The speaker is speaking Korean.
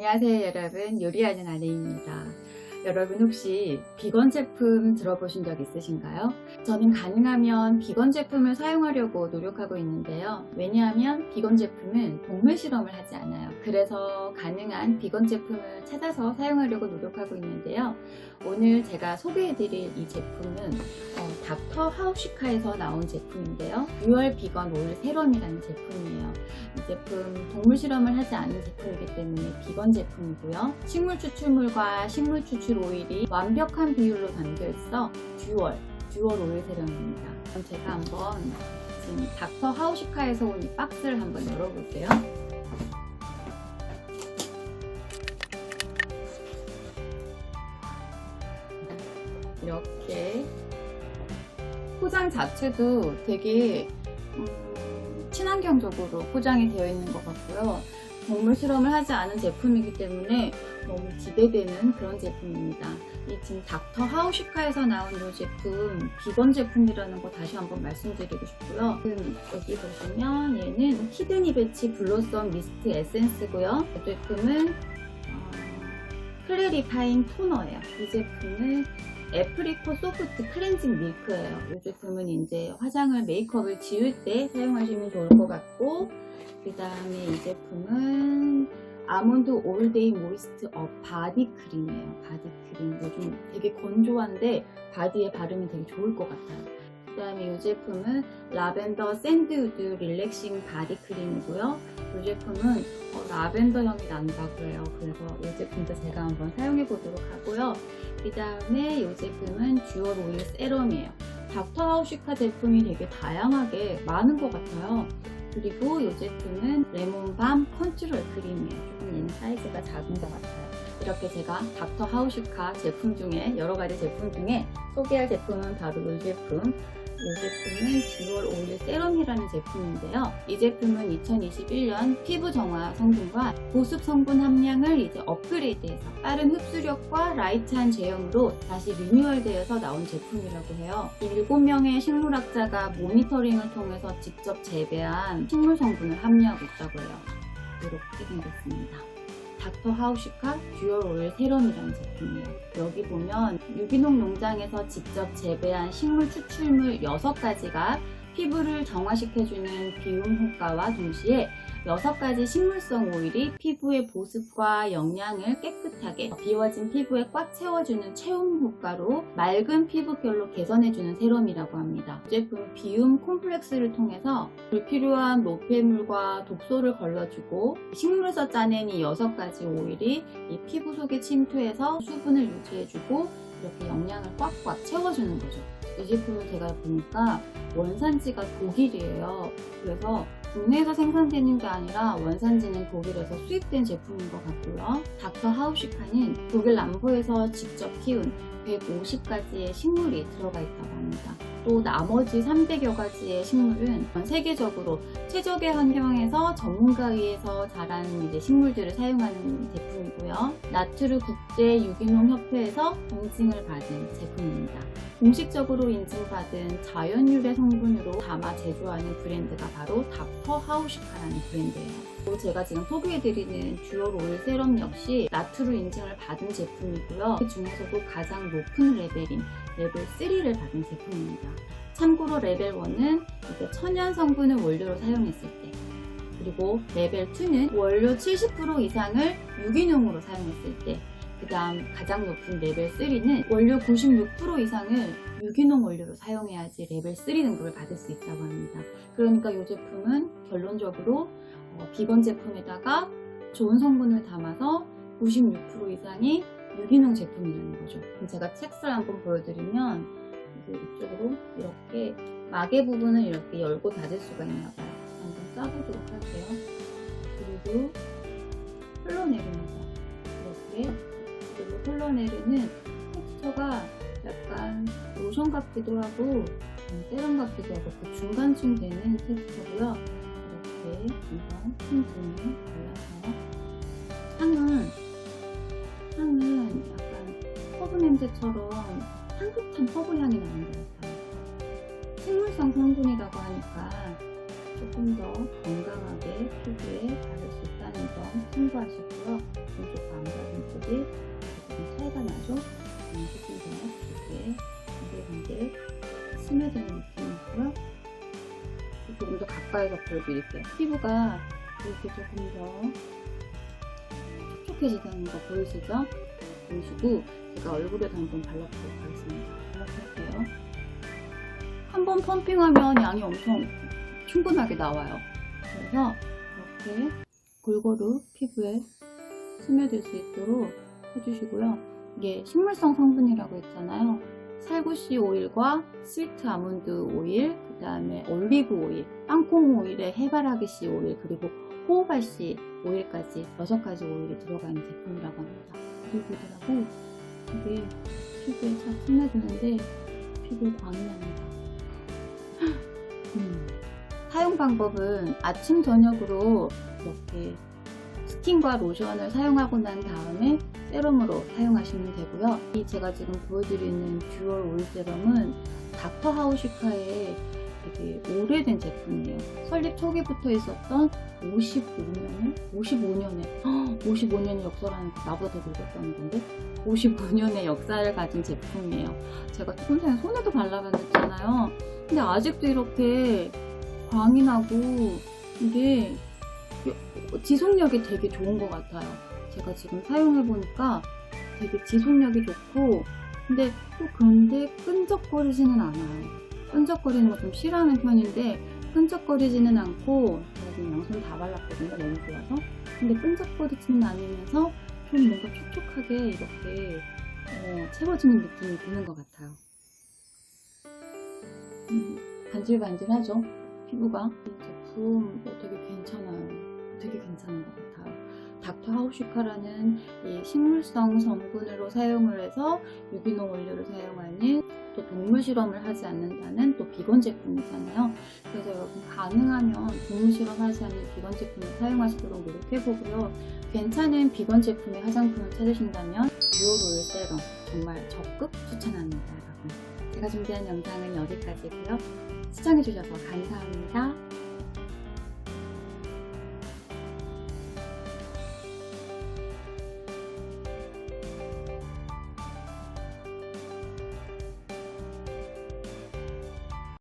안녕하세요 여러분. 요리하는 아내입니다 여러분 혹시 비건 제품 들어보신 적 있으신가요? 저는 가능하면 비건 제품을 사용하려고 노력하고 있는데요. 왜냐하면 비건 제품은 동물 실험을 하지 않아요. 그래서 가능한 비건 제품을 찾아서 사용하려고 노력하고 있는데요. 오늘 제가 소개해드릴 이 제품은 어, 닥터 하우시카에서 나온 제품인데요. 듀얼 비건 오일 세럼이라는 제품이에요. 이 제품 동물 실험을 하지 않은 제품이기 때문에 비건 제품이고요. 식물 추출물과 식물 추출 오일이 완벽한 비율로 담겨 있어 듀얼, 듀얼 오일 세럼입니다. 그럼 제가 한번 지금 닥터 하우시카에서 온 이 박스를 한번 열어볼게요. 이렇게 포장 자체도 되게 음, 친환경적으로 포장이 되어 있는 것 같고요. 동물 실험을 하지 않은 제품이기 때문에 너무 기대되는 그런 제품입니다. 이 지금 닥터 하우시카에서 나온 이 제품 비건 제품이라는 거 다시 한번 말씀드리고 싶고요. 지금 여기 보시면 얘는 히드니 배치 블로썸 미스트 에센스고요. 이 제품은 어, 클래리파인 토너예요. 이 제품은 애프리코 소프트 클렌징 밀크예요. 이 제품은 이제 화장을 메이크업을 지울 때 사용하시면 좋을 것 같고 그 다음에 이 제품은 아몬드 올데이 모이스트 업 바디 크림이에요. 바디 크림 요즘 되게 건조한데 바디에 바르면 되게 좋을 것 같아요. 그 다음에 이 제품은 라벤더 샌드우드 릴렉싱 바디 크림이고요. 이 제품은 어, 라벤더 향이 난다고 해요. 그래서 이 제품도 제가 한번 사용해 보도록 하고요. 그 다음에 이 제품은 듀얼 오일 세럼이에요. 닥터 하우시카 제품이 되게 다양하게 많은 것 같아요. 그리고 이 제품은 레몬밤 컨트롤 크림이에요. 조금 얘는 사이즈가 작은 것 같아요. 이렇게 제가 닥터 하우시카 제품 중에 여러 가지 제품 중에 소개할 제품은 바로 이 제품. 이 제품은 듀얼 오일 세럼이라는 제품인데요. 이 제품은 2021년 피부 정화 성분과 보습 성분 함량을 이제 업그레이드해서 빠른 흡수력과 라이트한 제형으로 다시 리뉴얼되어서 나온 제품이라고 해요. 7명의 식물학자가 모니터링을 통해서 직접 재배한 식물 성분을 함유하고 있다고 해요. 이렇게 생겼습니다. 닥터 하우시카 듀얼 오일 세럼이라는 제품이에요. 여기 보면 유기농 농장에서 직접 재배한 식물 추출물 6가지가 피부를 정화시켜주는 비움 효과와 동시에 6가지 식물성 오일이 피부의 보습과 영양을 깨끗하게 비워진 피부에 꽉 채워주는 채움 효과로 맑은 피부결로 개선해주는 세럼이라고 합니다. 이 제품 비움 콤플렉스를 통해서 불필요한 노폐물과 독소를 걸러주고 식물에서 짜낸 이 6가지 오일이 이 피부 속에 침투해서 수분을 유지해주고 이렇게 영양을 꽉꽉 채워주는 거죠. 이 제품을 제가 보니까 원산지가 독일이에요. 그래서 국내에서 생산되는 게 아니라 원산지는 독일에서 수입된 제품인 것 같고요. 닥터 하우시카는 독일 남부에서 직접 키운 150가지의 식물이 들어가 있다고 합니다. 또 나머지 300여 가지의 식물은 전 세계적으로 최적의 환경에서 전문가에 의해서 자란 이제 식물들을 사용하는 제품이고요. 나트루 국제 유기농 협회에서 인증을 받은 제품입니다. 공식적으로 인증받은 자연유래 성분으로 담아 제조하는 브랜드가 바로 닥터 하우시카라는 브랜드예요. 또 제가 지금 소개해드리는 듀얼 오일 세럼 역시 나트루 인증을 받은 제품이고요. 그 중에서도 가장 높은 레벨인 레벨 3를 받은 제품입니다. 참고로 레벨 1은 이제 천연 성분을 원료로 사용했을 때 그리고 레벨 2는 원료 70% 이상을 유기농으로 사용했을 때 그 다음 가장 높은 레벨 3는 원료 96% 이상을 유기농 원료로 사용해야지 레벨 3 등급을 받을 수 있다고 합니다. 그러니까 이 제품은 결론적으로 어, 비건 제품에다가 좋은 성분을 담아서 96% 이상이 유기농 제품이라는 거죠. 제가 책을 한번 보여드리면 이쪽으로 이렇게 마개 부분을 이렇게 열고 닫을 수가 있나 봐요. 한번 써보도록 할게요. 그리고 흘러내리는 거 이렇게 흘러내리는 텍스처가 약간 로션 같기도 하고 음, 세럼 같기도 하고 그 중간쯤 되는 텍스처고요. 이렇게 한번 틈틈이 발라서 향은 향은 약간 허브 냄새처럼 향긋한 허브 향이 나는 것 같아요. 식물성 성분이라고 하니까 조금 더 건강하게 피부에 바를 수 있다는 점 참고하시고요. 이게 조금 차 이가 나죠? 음, 조금 더 이렇게 반들반들 스며드는 느낌이고요. 조금 더 가까이서 보여드릴게요. 피부가 이렇게 조금 더 촉촉해지다는 거 보이시죠? 보이시고 제가 얼굴에도 한번 발라보도록 하겠습니다. 발라볼게요. 한번 펌핑하면 양이 엄청 충분하게 나와요. 그래서 이렇게 골고루 피부에 스며들 수 있도록 해주시고요. 이게 식물성 성분이라고 했잖아요. 살구씨 오일과 스위트 아몬드 오일, 그 다음에 올리브 오일, 땅콩 오일에 해바라기 씨 오일, 그리고 호호바씨 오일까지 6가지 오일이 들어가 있는 제품이라고 합니다. 그리고 이게 피부에 싹 스며드는데 피부에 광이 납니다. 음. 사용 방법은 아침 저녁으로 이렇게 스킨과 로션을 사용하고 난 다음에 세럼으로 사용하시면 되고요. 이 제가 지금 보여드리는 듀얼 오일 세럼은 닥터 하우시카의 되게 오래된 제품이에요. 설립 초기부터 있었던 55년을 55년에 55년의 역사라는 게 나보다 더 늙었다는 건데 55년의 역사를 가진 제품이에요. 제가 평생 손에도 발라봤잖아요. 근데 아직도 이렇게 광이 나고 이게 지속력이 되게 좋은 것 같아요. 제가 지금 사용해보니까 되게 지속력이 좋고 근데 또 그런데 끈적거리지는 않아요. 끈적거리는 거 좀 싫어하는 편인데 끈적거리지는 않고 제가 지금 양손 다 발랐거든요. 너무 좋아서. 근데 끈적거리지는 않으면서 좀 뭔가 촉촉하게 이렇게 어, 채워지는 느낌이 드는 것 같아요. 음, 반질반질하죠? 피부가. 이 제품 어, 되게 괜찮아요. 되게 괜찮은 것 같아요. 닥터 하우시카라는 이 식물성 성분으로 사용을 해서 유기농 원료를 사용하는 또 동물 실험을 하지 않는다는 또 비건 제품이잖아요. 그래서 여러분 가능하면 동물 실험하지 않는 비건 제품을 사용하시도록 노력해보고요. 괜찮은 비건 제품의 화장품을 찾으신다면 듀얼 오일 세럼 정말 적극 추천합니다, 여러분. 제가 준비한 영상은 여기까지고요. 시청해주셔서 감사합니다.